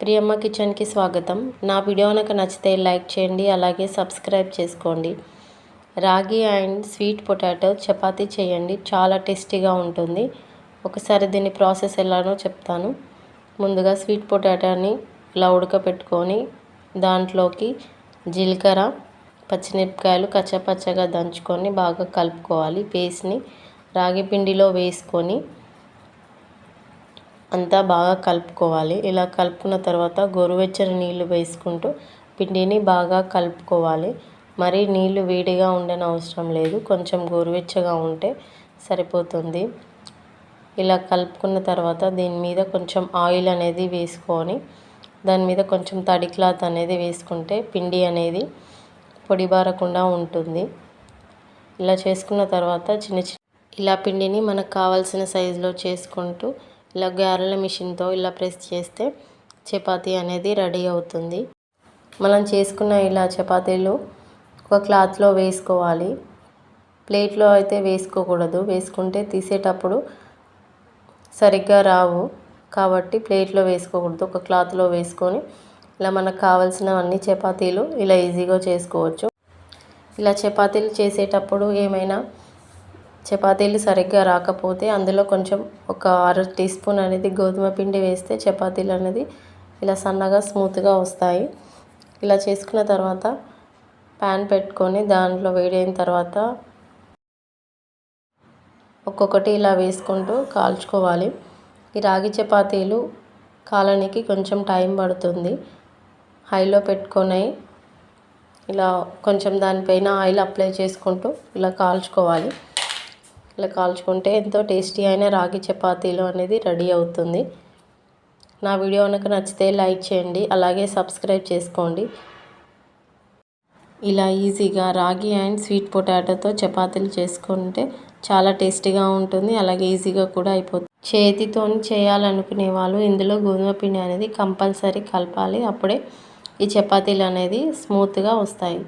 ప్రియమ్మ కిచెన్కి స్వాగతం. నా వీడియో కనుక నచ్చితే లైక్ చేయండి అలాగే సబ్స్క్రైబ్ చేసుకోండి. రాగి అండ్ స్వీట్ పొటాటో చపాతీ చేయండి. చాలా టేస్టీగా ఉంటుంది. ఒకసారి దీని ప్రాసెస్ ఎలానో చెప్తాను. ముందుగా స్వీట్ పొటాటోని ఇలా ఉడకపెట్టుకొని దాంట్లోకి జీలకర్ర పచ్చిమిరపకాయలు కచ్చపచ్చగా దంచుకొని బాగా కలుపుకోవాలి. పేస్ట్ని రాగి పిండిలో వేసుకొని అంతా బాగా కలుపుకోవాలి. ఇలా కలుపుకున్న తర్వాత గోరువెచ్చని నీళ్ళు వేసుకుంటూ పిండిని బాగా కలుపుకోవాలి. మరీ నీళ్ళు వేడిగా ఉండని అవసరం లేదు. కొంచెం గోరువెచ్చగా ఉంటే సరిపోతుంది. ఇలా కలుపుకున్న తర్వాత దీని మీద కొంచెం ఆయిల్ అనేది వేసుకొని దాని మీద కొంచెం తడి క్లాత్ అనేది వేసుకుంటే పిండి అనేది పొడిబారకుండా ఉంటుంది. ఇలా చేసుకున్న తర్వాత చిన్న చిన్న ఇలా పిండిని మనకు కావాల్సిన సైజులో చేసుకుంటూ ఇలా గారెల మిషన్తో ఇలా ప్రెస్ చేస్తే చపాతీ అనేది రెడీ అవుతుంది. మనం చేసుకున్న ఇలా చపాతీలు ఒక క్లాత్లో వేసుకోవాలి. ప్లేట్లో అయితే వేసుకోకూడదు. వేసుకుంటే తీసేటప్పుడు సరిగ్గా రావు. కాబట్టి ప్లేట్లో వేసుకోకూడదు. ఒక క్లాత్లో వేసుకొని ఇలా మనకు కావాల్సినవన్నీ చపాతీలు ఇలా ఈజీగా చేసుకోవచ్చు. ఇలా చపాతీలు చేసేటప్పుడు ఏమైనా చపాతీలు సరిగ్గా రాకపోతే అందులో కొంచెం ఒక అర టీ స్పూన్ అనేది గోధుమ పిండి వేస్తే చపాతీలు అనేది ఇలా సన్నగా స్మూత్గా వస్తాయి. ఇలా చేసుకున్న తర్వాత ప్యాన్ పెట్టుకొని దాంట్లో వేడైన తర్వాత ఒక్కొక్కటి ఇలా వేసుకుంటూ కాల్చుకోవాలి. ఈ రాగి చపాతీలు కాలనికి కొంచెం టైం పడుతుంది. హైలో పెట్టుకొని ఇలా కొంచెం దానిపైన ఆయిల్ అప్లై చేసుకుంటూ ఇలా కాల్చుకోవాలి. ఇలా కాల్చుకుంటే ఎంతో టేస్టీ అయిన రాగి చపాతీలు అనేది రెడీ అవుతుంది. నా వీడియో కనుక నచ్చితే లైక్ చేయండి అలాగే సబ్స్క్రైబ్ చేసుకోండి. ఇలా ఈజీగా రాగి అండ్ స్వీట్ పొటాటోతో చపాతీలు చేసుకుంటే చాలా టేస్టీగా ఉంటుంది అలాగే ఈజీగా కూడా అయిపోతుంది. చేతితో చేయాలనుకునే వాళ్ళు ఇందులో గోధుమ పిండి అనేది కంపల్సరీ కలపాలి అప్పుడే ఈ చపాతీలు అనేది స్మూత్గా వస్తాయి.